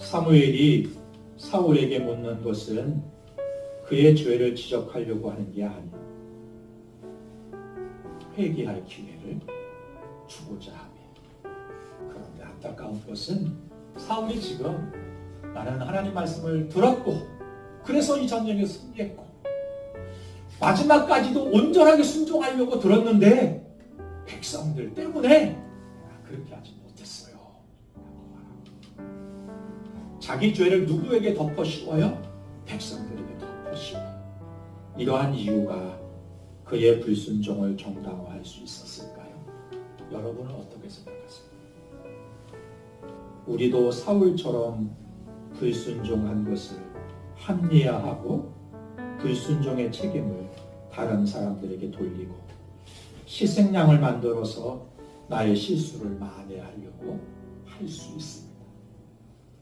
사무엘이 사울에게 묻는 것은 그의 죄를 지적하려고 하는 게 아니에요. 회개할 기회를 주고자 하며. 그런데 안타까운 것은 사울이 지금 나는 하나님 말씀을 들었고 그래서 이 전쟁에 승리했고 마지막까지도 온전하게 순종하려고 들었는데 백성들 때문에 그렇게 하지 못 자기 죄를 누구에게 덮어 씌워요? 백성들에게 덮어 씌워요. 이러한 이유가 그의 불순종을 정당화할 수 있었을까요? 여러분은 어떻게 생각하세요? 우리도 사울처럼 불순종한 것을 합리화하고 불순종의 책임을 다른 사람들에게 돌리고 희생양을 만들어서 나의 실수를 만회하려고 할 수 있습니다.